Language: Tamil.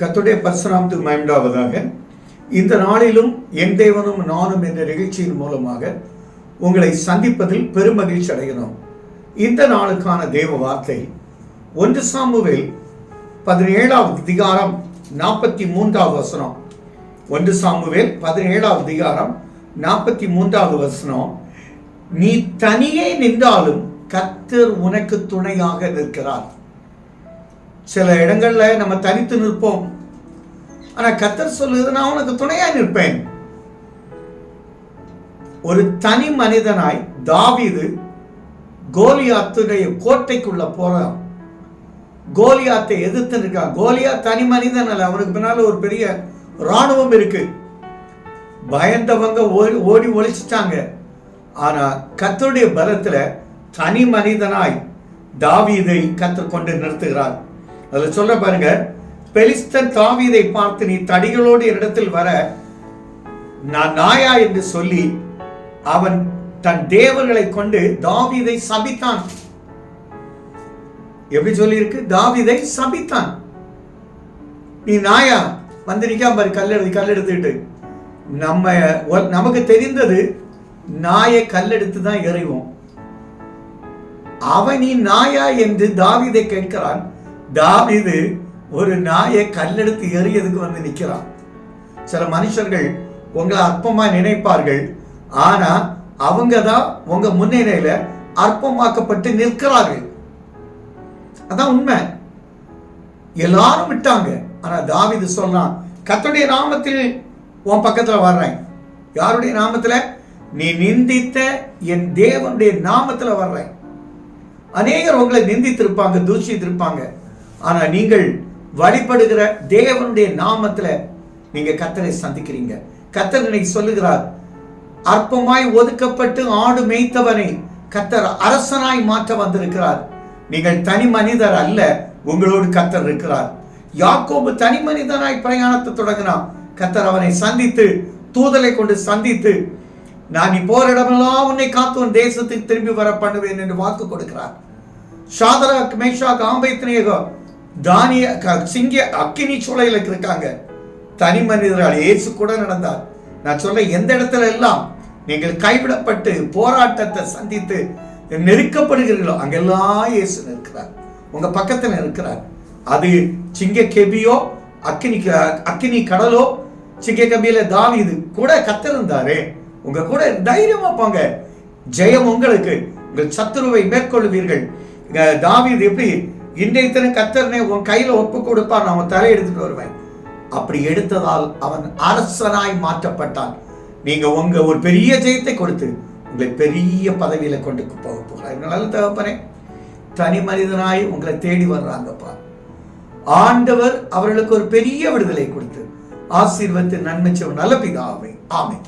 கத்துடைய பரசுராமத்துக்கு மயண்டாவதாக இந்த நாளிலும் என் தேவனும் நானும் என்ற நிகழ்ச்சியின் மூலமாக உங்களை சந்திப்பதில் பெருமகிழ்ச்சி அடைகிறோம். இந்த நாளுக்கான தேவ வார்த்தை ஒன்று சாமுவேல் பதினேழாவது அதிகாரம் நாற்பத்தி மூன்றாவது வசனம். ஒன்று சாமுவேல் பதினேழாவது அதிகாரம் நாற்பத்தி மூன்றாவது வசனம். நீ தனியே நின்றாலும் கத்தர் உனக்கு துணையாக நிற்கிறார். சில இடங்களில் நம்ம தனித்து நிற்போம். ஆனால் கத்தர் சொல்லுது நான் உனக்கு துணையாக நிற்பேன். ஒரு தனி மனிதனாய் தாவிது கோலியாத்துடைய கோட்டைக்குள்ள போறான். கோலியாத்தை எதிர்த்து நிற்கான் கோலியா தனி மனிதன் அல்ல அவனுக்கு பின்னால ஒரு பெரிய ராணுவம் இருக்கு. பயந்தவங்க ஓடி ஓடி ஒழிச்சிட்டாங்க. ஆனா கத்தருடைய பலத்துல தனி மனிதனாய் தாவீதை கத்தர் கொண்டு நிறுத்துகிறார். அதில் சொல்ற பாருங்க பெலிஸ்தன் தாவீதை பார்த்து நீ தடிகளோடு இடத்தில் வர நான் நாயா? என்று சொல்லி அவன் தன் தேவர்களை கொண்டு தாவீதை சபித்தான். எப்படி சொல்லியிருக்கு? தாவிதை சபித்தான். நீ நாயா? வந்து நிக்காம பாரு கல்லெடுத்து கல்லெடுத்துட்டு நம்ம ஒ- நமக்கு தெரிந்தது நாயை கல்லெடுத்து தான் எறிவோம். அவன் நீ நாயா? என்று தாவீதை கேட்கிறான். தாவிது ஒரு நாயை கல்லெடுத்து எறியதுக்கு வந்து நிற்கிறான். சில மனுஷர்கள் உங்களை அற்பமாக நினைப்பார்கள். ஆனால் அவங்க தான் உங்கள் முன்னிலையில் அற்பமாக்கப்பட்டு நிற்கிறார்கள். அதான் உண்மை. எல்லாரும் விட்டாங்க. ஆனால் தாவிது சொல்றான் கத்துடைய நாமத்தில் உன் பக்கத்தில் வர்றேன். யாருடைய நாமத்தில்? நீ நிந்தித்த என் தேவனுடைய நாமத்தில் வர்றேன். அநேகர் உங்களை நிந்தித்திருப்பாங்க தூஷித்திருப்பாங்க. ஆனால் நீங்கள் வழிபடுகிற தேவனுடைய நாமத்தில் நீங்கள் கத்தரை சந்திக்கிறீங்க. கத்தர் இன்னைக்கு சொல்லுகிறார் அற்பமாய் ஒதுக்கப்பட்டு ஆடு மேய்த்தவனை கத்தர் அரசனாய் மாற்ற வந்திருக்கிறார். நீங்கள் தனி மனிதர் அல்ல உங்களோடு கத்தர் இருக்கிறார். யாக்கோபு தனி மனிதனாய் பிரயாணத்தை தொடங்கினான். கத்தர் அவனை சந்தித்து தூதலை கொண்டு சந்தித்து நான் நீ போற இடமெல்லாம் உன்னை காத்து உன் தேசத்துக்கு திரும்பி வர பண்ணுவேன் என்று வாக்கு கொடுக்கிறார். ஷாதராக் மேஷாக் ஆம்பைத்னேகோ தானிய க- சிங்க அக்கினி சூளையில இருக்காங்க. தனி மனிதரால் இயேசு கூட நடந்தார். நான் சொல்ல எந்த இடத்துல எல்லாம் நீங்கள் கைவிடப்பட்டு போராட்டத்தை சந்தித்து நெருக்கப்படுகிறீர்களோ அங்கெல்லாம் இயேசு இருக்கிறார் உங்க பக்கத்தில் இருக்கிறார் அது சிங்க கெபியோ அக்கினி க- அக்கினி கடலோ சிங்க கபியில இது கூட கத்திருந்தாரு. உங்க கூட தைரியமா போங்க. ஜெயம் உங்களுக்கு. உங்கள் சத்துருவை மேற்கொள்வீர்கள். தாவி தாவீது எப்படி இன்றைய கத்தரனை உன் கையில் ஒப்பு கொடுப்பான் நான் உன் தலை எடுத்துட்டு வருவேன். அப்படி எடுத்ததால் அவன் அரசனாய் மாற்றப்பட்டான். நீங்க உங்க ஒரு பெரிய ஜெயத்தை கொடுத்து உங்களை பெரிய பதவியில கொண்டு போக போகிறார் நல்ல தகப்பனே தனி மனிதனாய் உங்களை தேடி வர்றாங்கப்பா. ஆண்டவர் அவர்களுக்கு ஒரு பெரிய விடுதலை கொடுத்து ஆசீர்வத்து நன்மை செய்யும் நல்ல பிதாவை. ஆமை